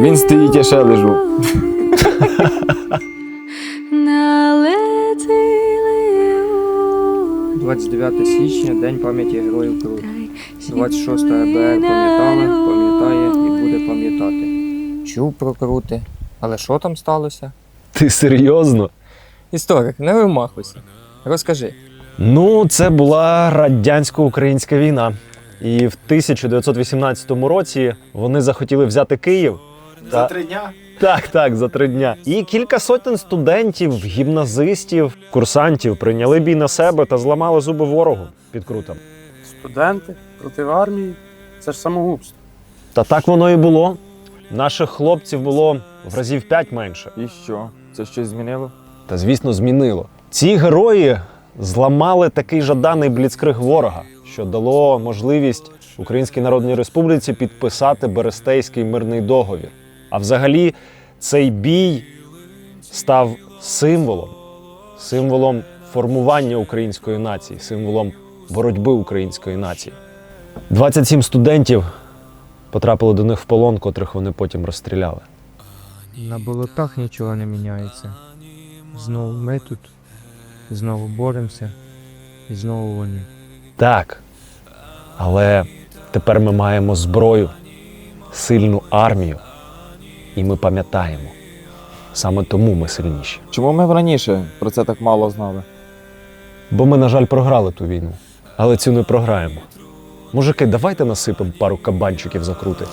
Він стоїть, я ще лежу. Налетіли у 29 січня, День пам'яті героїв Крут. 26 АБР пам'ятала, пам'ятає і буде пам'ятати. Чув про крути. Але що там сталося? Ти серйозно? Історик, не вимахуйся. Розкажи. Ну, це була радянсько-українська війна. І в 1918 році вони захотіли взяти Київ. За три дня? Так, так, за три дня. І кілька сотень студентів, гімназистів, курсантів прийняли бій на себе та зламали зуби ворогу під крутом. Студенти проти армії це ж самогубство. Та так воно і було. Наших хлопців було в разів п'ять менше. І що? Це щось змінило? Та звісно, змінило. Ці герої зламали такий жаданий бліцкриг ворога, що дало можливість Українській Народній Республіці підписати Берестейський мирний договір. А взагалі, цей бій став символом, символом формування української нації, символом боротьби української нації. 27 студентів потрапили до них в полон, котрих вони потім розстріляли. На болотах нічого не міняється. Знову ми тут, знову боремося, і знову вони. Так. Але тепер ми маємо зброю, сильну армію, і ми пам'ятаємо. Саме тому ми сильніші. Чому ми раніше про це так мало знали? Бо ми, на жаль, програли ту війну. Але цю не програємо. Мужики, давайте насипемо пару кабанчиків закрути.